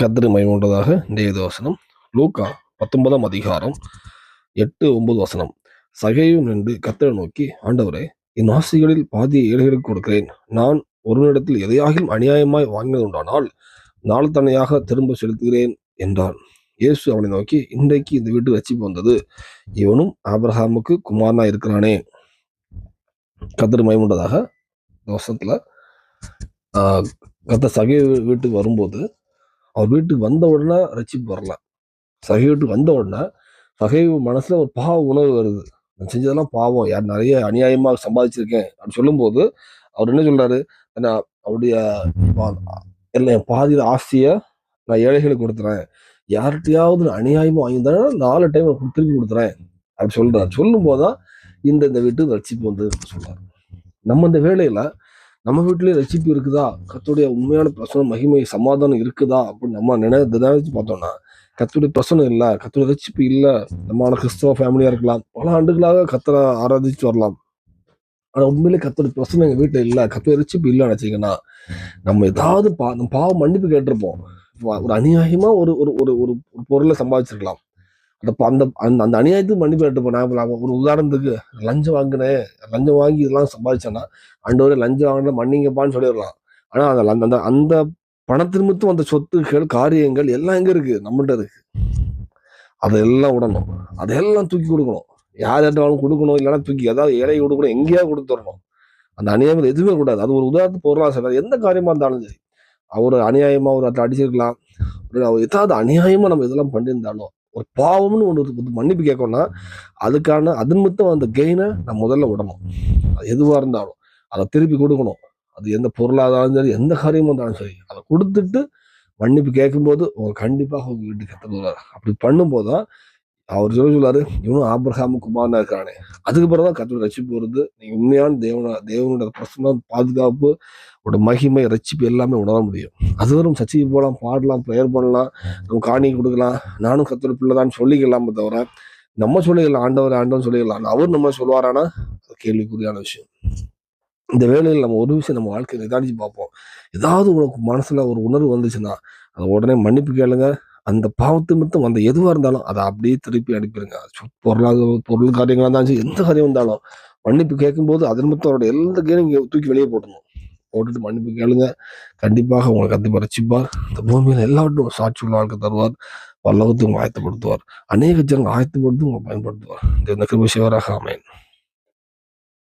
கத்திரி மைமூன்றதாக இன்றைய வசனம். லூக்கா பத்தொன்பதாம் அதிகாரம் எட்டு ஒன்பது வசனம். சகையும் நின்று கத்திரை நோக்கி ஆண்டவரே என் ஆசைகளில் பாதியை ஏழைகளுக்கு கொடுக்கிறேன். நான் ஒரு நேரத்தில் எதையாகிலும் அநியாயமாய் வாங்கினது உண்டானால் நாள் திரும்ப செலுத்துகிறேன் என்றான். இயேசு அவனை நோக்கி இன்றைக்கு இந்த வீட்டு ரசிப்பு வந்தது. இவனும் ஆபிரஹாமுக்கு குமாரனா இருக்கிறானே. கத்திரி மைமுண்டதாக இந்த கத்த சகை வீட்டுக்கு வரும்போது அவர் வீட்டுக்கு வந்த உடனே ரட்சிப்பு வரல. சகை வீட்டுக்கு வந்த உடனே சகை மனசுல ஒரு பாவ உணர்வு வருது. நான் செஞ்சதெல்லாம் பாவம். யார் நிறைய அநியாயமா சம்பாதிச்சிருக்கேன் அப்படின்னு சொல்லும்போது அவர் என்ன சொல்றாரு? நான் அவருடைய இல்லை என் பாதியில் ஆசையை நான் ஏழைகளுக்கு கொடுத்துறேன். யார்கிட்டயாவது நான் அநியாயமா வாங்கியிருந்தேன்னா நாலு டைம் திருப்பி கொடுத்துறேன் அப்படி சொல்றாரு. சொல்லும் போதுதான் இந்த இந்த வீட்டு ரட்சிப்பு வந்து சொல்றாரு. நம்ம இந்த வேலையில நம்ம வீட்டிலே ரசிப்பு இருக்குதா? கத்துடைய உண்மையான பிரசனம் மகிமை சமாதானம் இருக்குதா? அப்படின்னு நம்ம நினை நினைச்சு பார்த்தோம்னா கத்துடைய பிரசனம் இல்லை கத்துடைய ரசிப்பு இல்லை நம்மளான கிறிஸ்தவ ஃபேமிலியாக இருக்கலாம். பல ஆண்டுகளாக கத்தரை ஆராதிச்சு வரலாம். ஆனால் உண்மையிலே கத்தோட பிரசனம் எங்க வீட்டில் இல்லை கத்துடைய ரசிப்பு இல்லைன்னு நினைச்சீங்கன்னா நம்ம ஏதாவது பா நம்ம பாவம் மன்னிப்பு கேட்டிருப்போம். ஒரு அநியாயமா ஒரு ஒரு ஒரு ஒரு பொருளை சம்பாதிச்சிருக்கலாம். அந்த அந்த அந்த அந்த அநியாயத்துக்கு மன்னிப்பு கேட்டிருப்போம் நான் ஒரு உதாரணத்துக்கு லஞ்சம் வாங்கினேன் லஞ்சம் வாங்கி இதெல்லாம் சம்பாதிச்சேன்னா ஆண்டவரே லஞ்சம் வாங்கின மன்னிங்கப்பான்னு சொல்லிடலாம். ஆனால் அந்த அந்த- அந்த அந்த பணத்தின் அந்த சொத்துக்கள் காரியங்கள் எல்லாம் எங்கே இருக்கு? நம்மகிட்ட இருக்கு. அதெல்லாம் விடணும் அதையெல்லாம் தூக்கி கொடுக்கணும். யார் யார்ட்டாலும் கொடுக்கணும் இல்லைன்னா தூக்கி ஏதாவது ஏழை கொடுக்கணும் எங்கேயாவது கொடுத்துடணும் அந்த அநியாயம் எதுவுமே கூடாது. அது ஒரு உதாரணத்து பொருளாக சார். எந்த காரியமாக இருந்தாலும் சரி. அவர் அநியாயமாக ஒரு இடத்துல அடிச்சிருக்கலாம். ஒரு அவர் ஏதாவது அநியாயமாக நம்ம இதெல்லாம் பண்ணியிருந்தாலும் ஒரு பாவம்னு ஒன்று மன்னிப்பு கேட்கணும்னா அதுக்கான அதன் மொத்தம் அந்த கெயினை நான் முதல்ல விடணும். அது எதுவாக இருந்தாலும். அதை திருப்பி கொடுக்கணும். அது எந்த பொருளாதாரம் சரி எந்த காரியமும் இருந்தாலும் சரி அதை கொடுத்துட்டு மன்னிப்பு கேட்கும்போது உங்க கண்டிப்பாக உங்க வீட்டுக்கு கற்றுக்குவார் அப்படி பண்ணும்போது தான் அவர் சொல்லி சொல்லாரு இவனும் ஆபிரகாம குமாரனா இருக்கானே. அதுக்கு பிறகு தான் கத்தோட ரசிப்பு வருது நீங்க உண்மையான தேவனா தேவனோட பிரசனம் பாதுகாப்பு உட மகிமை ரசிப்பு எல்லாமே உணர முடியும். அது வரும் சர்ச்சைக்கு போகலாம் பாடலாம் ப்ரேயர் பண்ணலாம் நம்ம காணி கொடுக்கலாம். நானும் கத்தோட பிள்ளைதான்னு சொல்லிக்கலாமே தவிர நம்ம சொல்லிக்கலாம் ஆண்டவர் ஆண்டவன் சொல்லிக்கலாம். அவர் நம்ம சொல்லுவாரானா? கேள்விக்குரியான விஷயம். இந்த வேலையில் நம்ம ஒரு விஷயம் நம்ம வாழ்க்கையை நிதானிச்சு பார்ப்போம். ஏதாவது உனக்கு மனசுல ஒரு உணர்வு வந்துச்சுன்னா அதை உடனே மன்னிப்பு கேளுங்க. அந்த பாவத்து மட்டும் அந்த எதுவாக இருந்தாலும் அதை அப்படியே திருப்பி அனுப்பிடுங்க. அது பொருளாக பொருள் காரியங்களாக இருந்தாலும் எந்த காரியம் இருந்தாலும் மன்னிப்பு கேட்கும்போது அதன் மட்டும் அவரோட எல்லா கேளும் தூக்கி வெளியே போட்டணும் போட்டுட்டு மன்னிப்பு கேளுங்க. கண்டிப்பாக உங்களை கண்டிப்பாக ரசிப்பார் இந்த பூமியில் எல்லாவற்றும் சாட்சி உள்ள வாழ்க்கை தருவார். பல்லவத்தை உங்களை ஆயத்தப்படுத்துவார். அநேக ஜனங்கள் ஆயத்தப்படுத்தி உங்களை பயன்படுத்துவார். இந்த கிருப சிவராக அமையன்